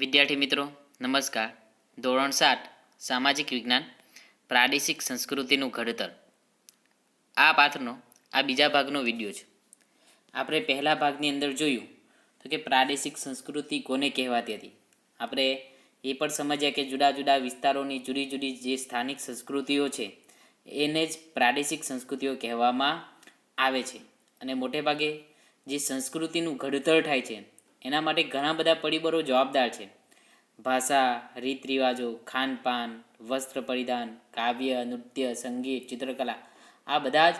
વિદ્યાર્થી મિત્રો, નમસ્કાર. ધોરણ સાત, સામાજિક વિજ્ઞાન, પ્રાદેશિક સંસ્કૃતિનું ઘડતર. આ પાઠનો, આ બીજા ભાગનો વીડિયો છે. આપણે પહેલા ભાગની અંદર જોયું તો કે પ્રાદેશિક સંસ્કૃતિ કોને કહેવાતી હતી? આપણે એ પણ સમજ્યા કે જુદા જુદા વિસ્તારોની જુદી જુદી જે સ્થાનિક સંસ્કૃતિઓ છે, એને જ પ્રાદેશિક સંસ્કૃતિઓ કહેવામાં આવે છે. અને મોટે ભાગે જે સંસ્કૃતિનું ઘડતર થાય છે એના માટે ઘણા બધા પરિબળો જવાબદાર છે. ભાષા, રીત રિવાજો, ખાનપાન, વસ્ત્ર પરિધાન, કાવ્ય, નૃત્ય, સંગીત, ચિત્રકલા, આ બધા જ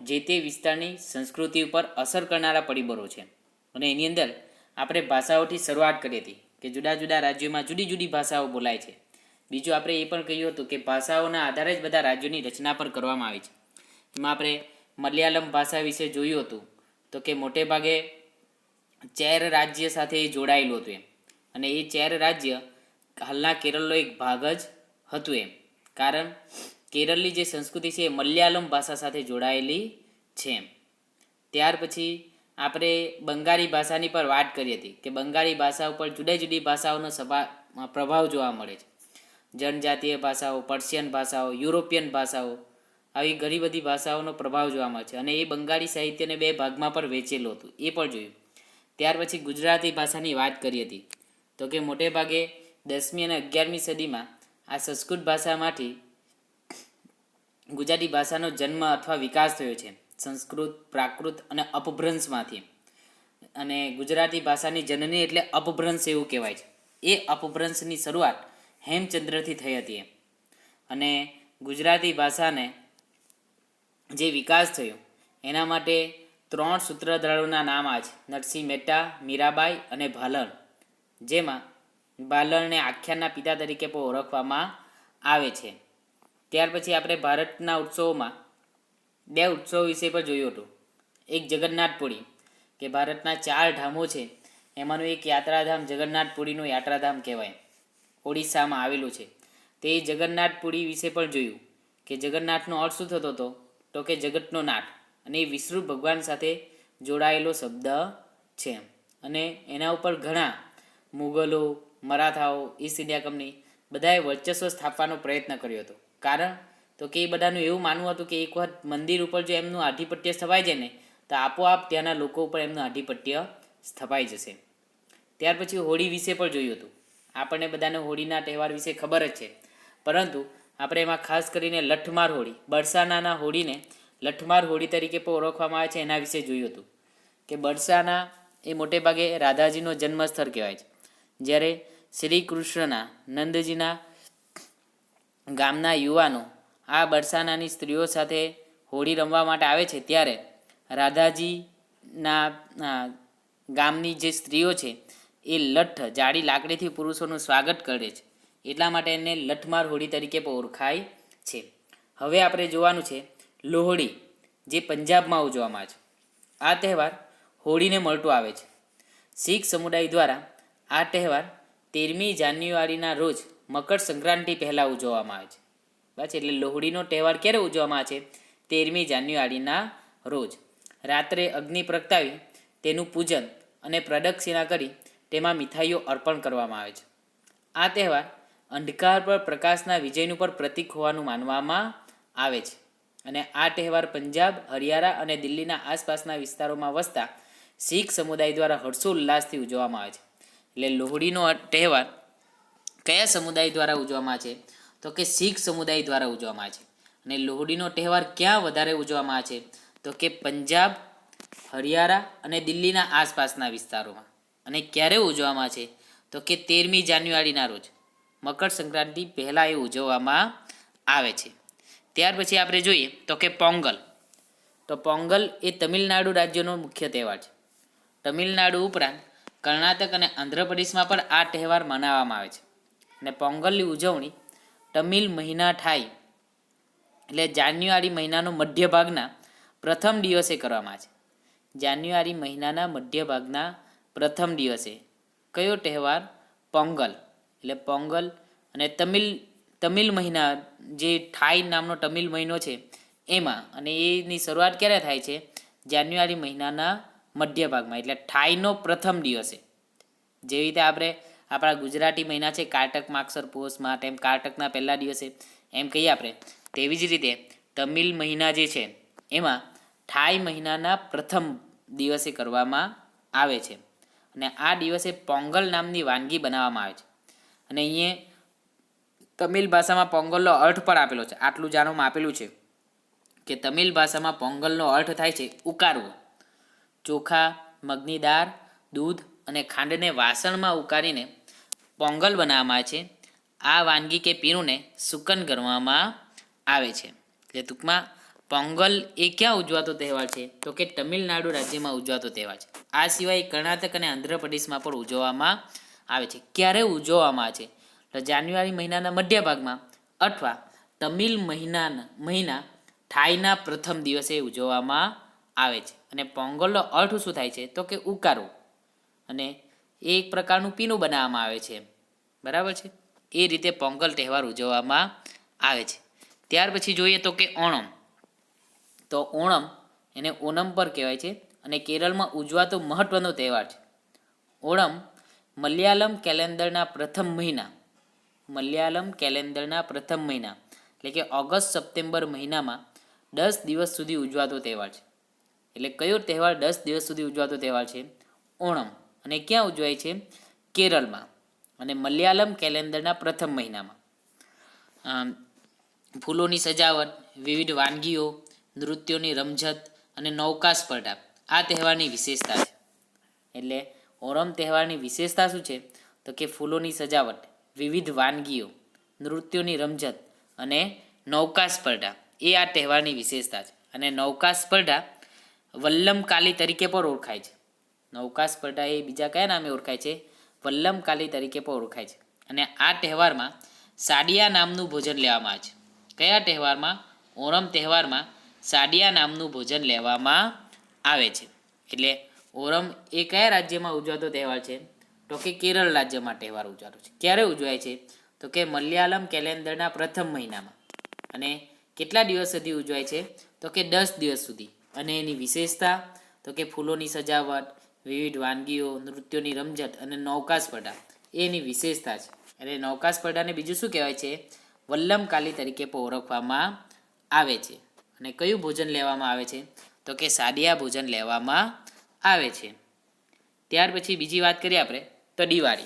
જે તે વિસ્તારની સંસ્કૃતિ ઉપર અસર કરનારા પરિબળો છે. અને એની અંદર આપણે ભાષાઓથી શરૂઆત કરી હતી કે જુદા જુદા રાજ્યોમાં જુદી જુદી ભાષાઓ બોલાય છે. બીજું આપણે એ પણ કહ્યું હતું કે ભાષાઓના આધારે જ બધા રાજ્યોની રચના પણ કરવામાં આવી છે. એમાં આપણે મલયાલમ ભાષા વિશે જોયું હતું. તો કે મોટે ભાગે ચેર રાજ્ય સાથે એ જોડાયેલું હતું એમ. અને એ ચેર રાજ્ય હાલના કેરળનો એક ભાગ જ હતું એમ. કારણ કેરળની જે સંસ્કૃતિ છે એ મલયાલમ ભાષા સાથે જોડાયેલી છે એમ. ત્યાર પછી આપણે બંગાળી ભાષાની પર વાત કરી હતી કે બંગાળી ભાષા ઉપર જુદી જુદી ભાષાઓનો સભા પ્રભાવ જોવા મળે છે. જનજાતીય ભાષાઓ, પર્શિયન ભાષાઓ, યુરોપિયન ભાષાઓ, આવી ઘણી બધી ભાષાઓનો પ્રભાવ જોવા મળે છે. અને એ બંગાળી સાહિત્યને બે ભાગમાં પણ વેચેલું હતું. એ પણ જોયું. ત્યાર પછી ગુજરાતી ભાષાની વાત કરી હતી. તો કે મોટે ભાગે દસમી અને અગિયારમી સદીમાં આ સંસ્કૃત ભાષામાંથી ગુજરાતી ભાષાનો જન્મ અથવા વિકાસ થયો છે. સંસ્કૃત, પ્રાકૃત અને અપભ્રંશમાંથી. અને ગુજરાતી ભાષાની જનની એટલે અપભ્રંશ એવું કહેવાય છે. એ અપભ્રંશની શરૂઆત હેમચંદ્રથી થઈ હતી. અને ગુજરાતી ભાષાને જે વિકાસ થયો, એના માટે ત્રણ સૂત્રધારોના નામ આ છે નરસિંહ મહેતા, મીરાબાઈ અને ભાલણ. જેમાં ભાલણને આખ્યાનના પિતા તરીકે પણ ઓળખવામાં આવે છે. ત્યાર પછી આપણે ભારતના ઉત્સવોમાં બે ઉત્સવ વિશે પણ જોયું હતું. એક જગન્નાથપુરી કે ભારતના ચાર ધામો છે, એમાંનું એક યાત્રાધામ જગન્નાથપુરીનું યાત્રાધામ કહેવાય. ઓડિશામાં આવેલું છે. તે જગન્નાથપુરી વિશે પણ જોયું. કે જગન્નાથનો અર્થ શું થતો હતો? તો કે જગતનો નાથ અને એ વિષ્ણુ ભગવાન સાથે જોડાયેલો શબ્દ છે. અને એના ઉપર ઘણા મુગલો, મરાઠાઓ ઈસ્ટ ઇન્ડિયા કંપની બધાએ વર્ચસ્વ સ્થાપવાનો પ્રયત્ન કર્યો હતો. કારણ તો કે એ બધાનું એવું માનવું હતું કે એક વખત મંદિર ઉપર જો એમનું આધિપત્ય સ્થપાઈ જાય ને, તો આપોઆપ ત્યાંના લોકો ઉપર એમનું આધિપત્ય સ્થપાઈ જશે. ત્યાર પછી હોળી વિશે પણ જોયું હતું. આપણને બધાને હોળીના તહેવાર વિશે ખબર જ છે. પરંતુ આપણે એમાં ખાસ કરીને લઠમાર હોળી, બરસાનાના હોળીને લઠમાર હોળી તરીકે પણ ઓળખવામાં આવે છે, એના વિશે જોયું હતું. કે બરસાના એ મોટે ભાગે રાધાજીનો જન્મસ્થળ કહેવાય છે. જ્યારે શ્રી કૃષ્ણના, નંદજીના ગામના યુવાનો આ બરસાનાની સ્ત્રીઓ સાથે હોળી રમવા માટે આવે છે, ત્યારે રાધાજીના ગામની જે સ્ત્રીઓ છે, એ લઠ જાડી લાકડીથી પુરુષોનું સ્વાગત કરે છે. એટલા માટે એને લઠમાર હોળી તરીકે પણ ઓળખાય છે. હવે આપણે જોવાનું છે લોહડી, જે પંજાબમાં ઉજવવામાં આવે છે. આ તહેવાર હોળીને મળતો આવે છે. શીખ સમુદાય દ્વારા આ તહેવાર તેરમી જાન્યુઆરીના રોજ મકર સંક્રાંતિ પહેલાં ઉજવવામાં આવે છે. બસ એટલે લોહડીનો તહેવાર ક્યારે ઉજવવામાં આવે છે? તેરમી જાન્યુઆરીના રોજ. રાત્રે અગ્નિ પ્રગટાવી તેનું પૂજન અને પ્રદક્ષિણા કરી તેમાં મીઠાઈઓ અર્પણ કરવામાં આવે છે. આ તહેવાર અંધકાર પર પ્રકાશના વિજયનું પણ પ્રતીક હોવાનું માનવામાં આવે છે. અને આ તહેવાર પંજાબ, હરિયાણા અને દિલ્હીના આસપાસના વિસ્તારોમાં વસતા શીખ સમુદાય દ્વારા હર્ષોલ્લાસથી ઉજવવામાં આવે છે. એટલે લોહડીનો તહેવાર કયા સમુદાય દ્વારા ઉજવવામાં આવે છે? તો કે શીખ સમુદાય દ્વારા ઉજવવામાં આવે છે. અને લોહડીનો તહેવાર ક્યાં વધારે ઉજવવામાં આવે છે? તો કે પંજાબ, હરિયાણા અને દિલ્હીના આસપાસના વિસ્તારોમાં. અને ક્યારે ઉજવવામાં છે? તો કે તેરમી જાન્યુઆરીના રોજ. મકર સંક્રાંતિ પહેલાં એ ઉજવવામાં આવે છે. ત્યાર પછી આપણે જોઈએ તો કે પોંગલ. તો પોંગલ એ તમિલનાડુ રાજ્યનો મુખ્ય તહેવાર છે. તમિલનાડુ ઉપરાંત કર્ણાટક અને આંધ્રપ્રદેશમાં પણ આ તહેવાર મનાવવામાં આવે છે. અને પોંગલની ઉજવણી તમિલ મહિના થાય એટલે જાન્યુઆરી મહિનાનો મધ્ય ભાગના પ્રથમ દિવસે કરવામાં આવે છે. જાન્યુઆરી મહિનાના મધ્ય ભાગના પ્રથમ દિવસે કયો તહેવાર? પોંગલ. એટલે પોંગલ અને તમિલ તમિલ મહિના, જે થાઈ નામનો તમિલ મહિનો છે, એમાં, અને એની શરૂઆત ક્યારે થાય છે? જાન્યુઆરી મહિનાના મધ્ય ભાગમાં એટલે થાઈનો પ્રથમ દિવસે. જેવી રીતે આપણે, આપણા ગુજરાતી મહિના છે કાર્ટક માક્ષર પોષ માટ એમ કારતકના પહેલા દિવસે, એમ કહીએ આપણે, તેવી જ રીતે તમિલ મહિના જે છે, એમાં થાઈ મહિનાના પ્રથમ દિવસે કરવામાં આવે છે. અને આ દિવસે પોંગલ નામની વાનગી બનાવવામાં આવે છે. અને અહીંયા તમિલ ભાષામાં પોંગલનો અર્થ પણ આપેલો છે. આટલું જાણવામાં આપેલું છે કે તમિલ ભાષામાં પોંગલનો અર્થ થાય છે ઉકારવો ચોખા, મગની દાળ, દૂધ અને ખાંડને વાસણમાં ઉકારીને પોંગલ બનાવવામાં આવે છે. આ વાનગી કે પીણુંને સુકન કરવામાં આવે છે. એટલે ટૂંકમાં પોંગલ એ ક્યાં ઉજવાતો તહેવાર છે? તો કે તમિલનાડુ રાજ્યમાં ઉજવાતો તહેવાર છે. આ સિવાય કર્ણાટક અને આંધ્રપ્રદેશમાં પણ ઉજવવામાં આવે છે. ક્યારે ઉજવવામાં આવે છે? તો જાન્યુઆરી મહિનાના મધ્ય ભાગમાં અથવા તમિલ મહિનાના, મહિના થાઈના પ્રથમ દિવસે ઉજવવામાં આવે છે. અને પોંગલનો અર્થ શું થાય છે? તો કે ઉકારો. અને એ એક પ્રકારનું પીણું બનાવવામાં આવે છે. બરાબર છે? એ રીતે પોંગલ તહેવાર ઉજવવામાં આવે છે. ત્યાર પછી જોઈએ તો કે ઓણમ. તો ઓણમ એને ઓનમ પર કહેવાય છે અને કેરળમાં ઉજવાતો મહત્વનો તહેવાર છે. ઓણમ મલયાલમ કેલેન્ડરના પ્રથમ મહિના મલયાલમ કેલેન્ડરના પ્રથમ મહિના, એટલે કે ઓગસ્ટ સપ્ટેમ્બર મહિનામાં દસ દિવસ સુધી ઉજવાતો તહેવાર છે. એટલે કયો તહેવાર દસ દિવસ સુધી ઉજવાતો તહેવાર છે? ઓણમ. અને ક્યાં ઉજવાય છે? કેરળમાં. અને મલયાલમ કેલેન્ડરના પ્રથમ મહિનામાં. ફૂલોની સજાવટ, વિવિધ વાનગીઓ, નૃત્યોની રમઝટ અને નૌકા સ્પર્ધા, આ તહેવારની વિશેષતા છે. એટલે ઓણમ તહેવારની વિશેષતા શું છે? તો કે ફૂલોની સજાવટ વિવિધ વાનગીઓ, નૃત્યોની રમઝટ અને નૌકા સ્પર્ધા. એ આ તહેવારની વિશેષતા છે. અને નૌકા સ્પર્ધા વલ્લમકાલી તરીકે પણ ઓળખાય છે. નૌકા સ્પર્ધા એ બીજા કયા નામે ઓળખાય છે? વલ્લમકાલી તરીકે પણ ઓળખાય છે. અને આ તહેવારમાં સાડિયા નામનું ભોજન લેવામાં આવે છે. કયા તહેવારમાં? ઓણમ તહેવારમાં સાડિયા નામનું ભોજન લેવામાં આવે છે. એટલે ઓરમ એ કયા રાજ્યમાં ઉજવાતો તહેવાર છે? તો કે કેરળ રાજ્યમાં તહેવાર ઉજવાતો છે. ક્યારે ઉજવાય છે? તો કે મલયાલમ કેલેન્ડરના પ્રથમ મહિનામાં. અને કેટલા દિવસ સુધી ઉજવાય છે? તો કે દસ દિવસ સુધી. અને એની વિશેષતા, તો કે ફૂલોની સજાવટ, વિવિધ વાનગીઓ, નૃત્યોની રમઝટ અને નૌકા સ્પર્ધા. એની વિશેષતા છે. અને નૌકા સ્પર્ધાને બીજું શું કહેવાય છે? વલ્લમકાલી તરીકે પણ ઓળખવામાં આવે છે. અને કયું ભોજન લેવામાં આવે છે? તો કે સાદિયા ભોજન લેવામાં આવે છે. ત્યાર પછી બીજી વાત કરીએ આપણે. તો દિવાળી.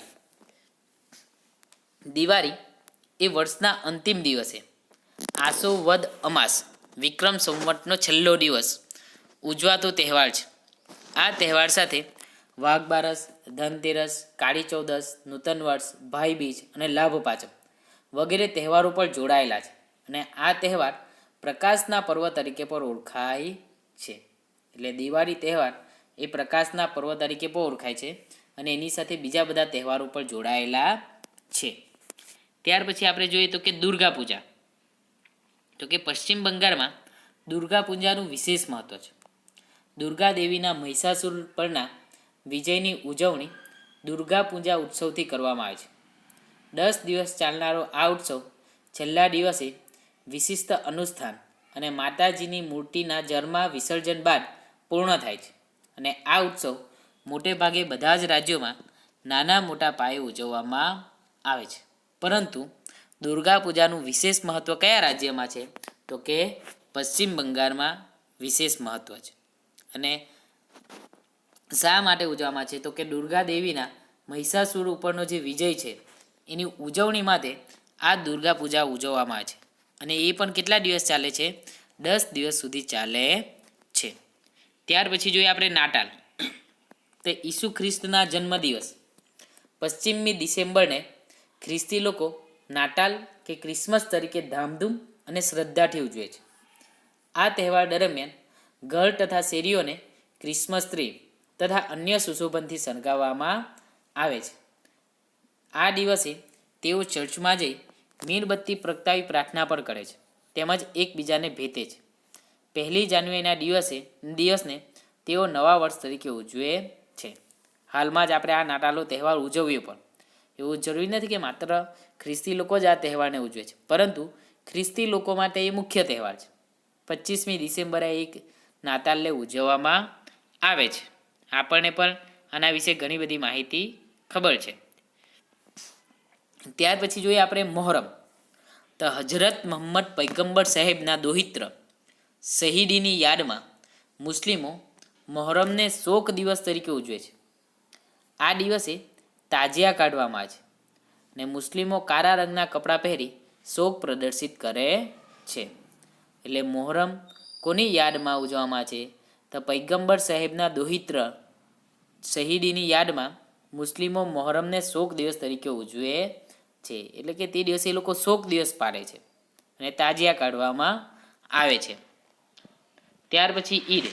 દિવાળી એ વર્ષના અંતિમ દિવસે. આસો વદ અમાસ, વિક્રમ સંવતનો છેલ્લો દિવસ, ઉજવાતો તહેવાર છે. આ તહેવાર સાથે વાઘ બારસ, ધનતેરસ, કાળી ચૌદસ, નૂતન વર્ષ, ભાઈ બીજ અને લાભ પાંચમ વગેરે તહેવારો પર જોડાયેલા છે અને આ તહેવાર પ્રકાશના પર્વ તરીકે પણ ઓળખાય છે. એટલે દિવાળી તહેવાર એ પ્રકાશના પર્વ તરીકે પણ ઓળખાય છે અને એની સાથે બીજા બધા તહેવારો પણ જોડાયેલા છે. ત્યાર પછી આપણે જોઈએ તો કે દુર્ગા પૂજા. તો કે પશ્ચિમ બંગાળમાં દુર્ગા પૂજાનું વિશેષ મહત્ત્વ છે. દુર્ગા દેવીના મહિષાસુર પરના વિજયની ઉજવણી દુર્ગા પૂજા ઉત્સવથી કરવામાં આવે છે. દસ દિવસ ચાલનારો આ ઉત્સવ છેલ્લા દિવસે વિશિષ્ટ અનુષ્ઠાન અને માતાજીની મૂર્તિના જળમાં વિસર્જન બાદ પૂર્ણ થાય છે. અને આ ઉત્સવ મોટે ભાગે બધા જ રાજ્યોમાં નાના મોટા પાયે ઉજવવામાં આવે છે. પરંતુ દુર્ગા પૂજાનું વિશેષ મહત્ત્વ કયા રાજ્યમાં છે? તો કે પશ્ચિમ બંગાળમાં વિશેષ મહત્ત્વ છે. અને શા માટે ઉજવવામાં છે? તો કે દુર્ગા દેવીના મહિષાસુર ઉપરનો જે વિજય છે, એની ઉજવણી માટે આ દુર્ગા પૂજા ઉજવવામાં આવે છે. અને એ પણ કેટલા દિવસ ચાલે છે? દસ દિવસ સુધી ચાલે ત્યાર પછી જોઈએ આપણે નાતાલ તે ઈસુ ખ્રિસ્તના જન્મદિવસ. પશ્ચિમી ડિસેમ્બરને ખ્રિસ્તી લોકો નાતાલ કે ક્રિસમસ તરીકે ધામધૂમ અને શ્રદ્ધાથી ઉજવે છે. આ તહેવાર દરમિયાન ઘર તથા શેરીઓને ક્રિસમસ ટ્રી તથા અન્ય સુશોભનથી શણગારવામાં આવે છે. આ દિવસે તેઓ ચર્ચમાં જઈ મીણબત્તી પ્રગટાવી પ્રાર્થના પણ કરે છે. તેમજ એકબીજાને ભેટે છે. પહેલી જાન્યુઆરીના દિવસે, દિવસને તેઓ નવા વર્ષ તરીકે ઉજવે છે. હાલમાં જ આપણે આ નાતાલનો તહેવાર ઉજવ્યો પણ. એવું જરૂરી નથી કે માત્ર ખ્રિસ્તી લોકો જ આ તહેવારને ઉજવે છે. પરંતુ ખ્રિસ્તી લોકો માટે એ મુખ્ય તહેવાર છે. પચીસમી ડિસેમ્બરે એક નાતાલને ઉજવવામાં આવે છે. આપણને પણ આના વિશે ઘણી બધી માહિતી ખબર છે. ત્યાર પછી જોઈએ આપણે મોહરમ. તો હજરત મોહમ્મદ પૈગંબર સાહેબના દોહિત્ર. શહીદીની યાદમાં મુસ્લિમો મોહરમને શોક દિવસ તરીકે ઉજવે છે. આ દિવસે તાજિયા કાઢવામાં આવે છે ને મુસ્લિમો કાળા રંગના કપડાં પહેરી શોક પ્રદર્શિત કરે છે. એટલે મોહરમ કોની યાદમાં ઉજવવામાં છે? તો પૈગંબર સાહેબના દોહિત્ર શહીદીની યાદમાં મુસ્લિમો મોહરમને શોક દિવસ તરીકે ઉજવે છે. એટલે કે તે દિવસે એ લોકો શોક દિવસ પાડે છે અને તાજિયા કાઢવામાં આવે છે. ત્યાર પછી ઈદ.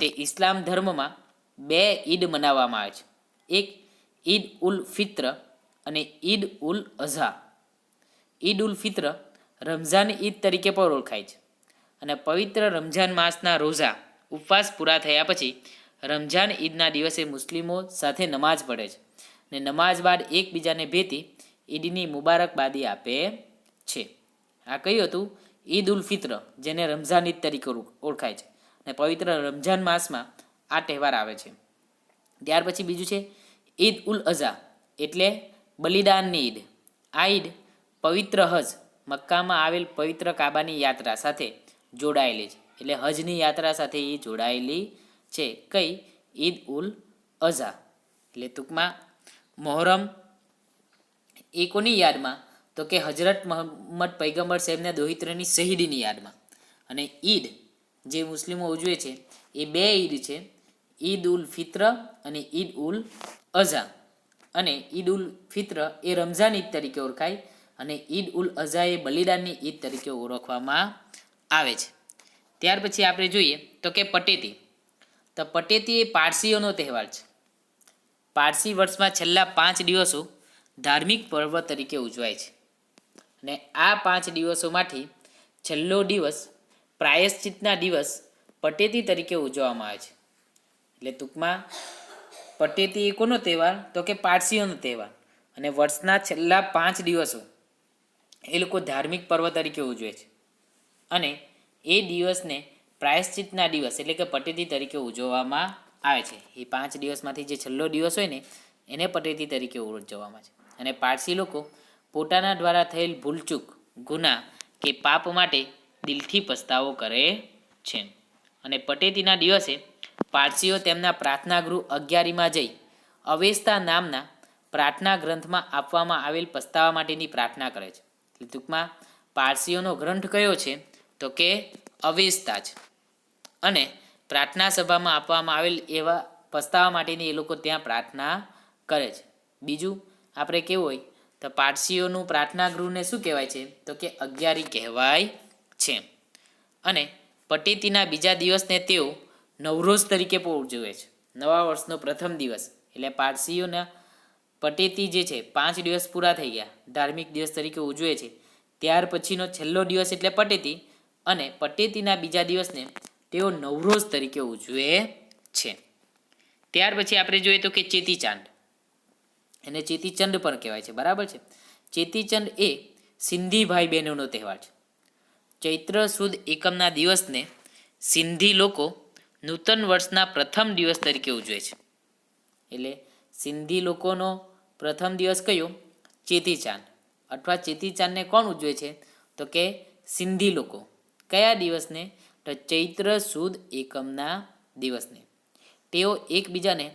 તે ઇસ્લામ ધર્મમાં બે ઈદ મનાવવામાં આવે છે. એક ઈદ ઉલ ફિત્ર અને ઈદ ઉલ અઝા. ઈદ ઉલ ફિત્ર રમઝાન ઈદ તરીકે પણ ઓળખાય છે. અને પવિત્ર રમઝાન માસના રોઝા ઉપવાસ પૂરા થયા પછી રમઝાન ઈદના દિવસે મુસ્લિમો સાથે નમાઝ પઢે છે ને નમાઝ બાદ એકબીજાને ભેટી ઈદની મુબારકબાદી આપે છે. આ કહ્યું હતું ઈદ ઉલ ફિત્ર, જેને રમઝાન ઈદ તરીકે ઓળખાય છે. અને પવિત્ર રમઝાન માસમાં આ તહેવાર આવે છે. ત્યાર પછી બીજું છે, ઈદ ઉલ અઝા, એટલે બલિદાનની ઈદ. આ ઈદ પવિત્ર હજ, મક્કામાં આવેલ પવિત્ર કાબાની યાત્રા સાથે જોડાયેલી છે. એટલે હજની યાત્રા સાથે એ જોડાયેલી છે. કઈ? ઈદ ઉલ અઝા. એટલે ટૂંકમાં મોહરમ એ કોની યાદમાં? તો કે હજરત મોહમ્મદ પૈગંબર સાહેબના દોહિત્રની શહીદીની યાદમાં. અને ઈદ જે મુસ્લિમો ઉજવે છે, એ બે ઈદ છે. ઈદ ઉલ ફિત્ર અને ઈદ ઉલ અઝા. અને ઈદ ઉલ ફિત્ર એ રમઝાન ઈદ તરીકે ઓળખાય અને ઈદ ઉલ અઝા એ બલિદાનની ઈદ તરીકે ઓળખવામાં આવે છે. ત્યાર પછી આપણે જોઈએ તો કે પટેતી. તો પટેતી એ પારસીઓનો તહેવાર છે. પારસી વર્ષમાં છેલ્લા પાંચ દિવસો ધાર્મિક પર્વ તરીકે ઉજવાય છે. અને આ પાંચ દિવસોમાંથી છેલ્લો દિવસ પ્રાયશ્ચિતના દિવસ પટેતી તરીકે ઉજવવામાં આવે છે. એટલે ટૂંકમાં પટેતી એ કોનો તહેવાર? તો કે પારસીઓનો તહેવાર. અને વર્ષના છેલ્લા પાંચ દિવસો એ લોકો ધાર્મિક પર્વ તરીકે ઉજવે છે. અને એ દિવસને પ્રાયશ્ચિતના દિવસ એટલે કે પટેતી તરીકે ઉજવવામાં આવે છે. એ પાંચ દિવસમાંથી જે છેલ્લો દિવસ હોય ને, એને પટેતી તરીકે ઉજવવામાં છે. અને પારસી લોકો પોતાના દ્વારા થયેલ ભૂલચૂક, ગુના કે પાપ માટે દિલથી પસ્તાવો કરે છે. અને પટેતીના દિવસે પારસીઓ તેમના પ્રાર્થના ગૃહ અગિયારીમાં જઈ અવેસ્તા નામના પ્રાર્થના ગ્રંથમાં આપવામાં આવેલ પસ્તાવા માટેની પ્રાર્થના કરે છે. ટૂંકમાં પારસીઓનો ગ્રંથ કયો છે? તો કે અવેસ્તા છે અને પ્રાર્થના સભામાં આપવામાં આવેલ એવા પસ્તાવા માટેની એ લોકો ત્યાં પ્રાર્થના કરે છે. બીજું આપણે કેવું હોય? તો પારસીઓનું પ્રાર્થના ગૃહને શું કહેવાય છે? તો કે અગિયારી કહેવાય છે. અને પટેતીના બીજા દિવસને તેઓ નવરોઝ તરીકે પણ ઉજવે છે. નવા વર્ષનો પ્રથમ દિવસ. એટલે પારસીઓના પટેતી જે છે, પાંચ દિવસ પૂરા થઈ ગયા. ધાર્મિક દિવસ તરીકે ઉજવે છે. ત્યાર પછીનો છેલ્લો દિવસ એટલે પટેતી. અને પટેતીના બીજા દિવસને તેઓ નવરોઝ તરીકે ઉજવે છે. ત્યાર પછી આપણે જોઈએ તો કે ચેતીચાંદ એને ચેતીચંદ પણ કહેવાય છે. બરાબર છે? ચેતીચંદ એ સિંધી ભાઈ બહેનોનો તહેવાર છે. ચૈત્ર સુદ એકમના દિવસને સિંધી લોકો નૂતન વર્ષના પ્રથમ દિવસ તરીકે ઉજવે છે. એટલે સિંધી લોકોનો પ્રથમ દિવસ કયો? ચેતીચાંદ. અથવા ચેતીચાંદને કોણ ઉજવે છે? તો કે સિંધી લોકો. કયા દિવસને? તો ચૈત્ર સુદ એકમના દિવસને. તેઓ એકબીજાને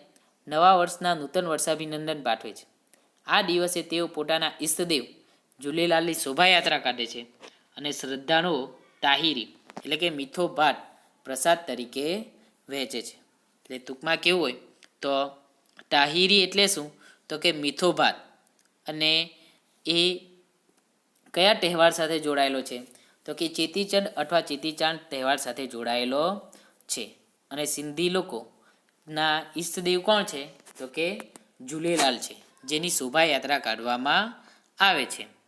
નવા વર્ષના નૂતન વર્ષાભિનંદન પાઠવે છે. આ દિવસે તેઓ પોતાના ઈષ્ટદેવ ઝૂલેલાલની શોભાયાત્રા કાઢે છે. અને શ્રદ્ધાળુઓ તાહિરી, એટલે કે મીઠો ભાત પ્રસાદ તરીકે વહેંચે છે. એટલે ટૂંકમાં કેવું હોય, તો તાહિરી એટલે શું? તો કે મીઠો ભાત. અને એ કયા તહેવાર સાથે જોડાયેલો છે? તો કે ચેતીચંદ અથવા ચેતીચાંદ તહેવાર સાથે જોડાયેલો છે. અને સિંધી લોકોના ઈષ્ટદેવ કોણ છે? તો કે ઝૂલેલાલ છે, જેની શોભાયાત્રા કાઢવામાં આવે છે.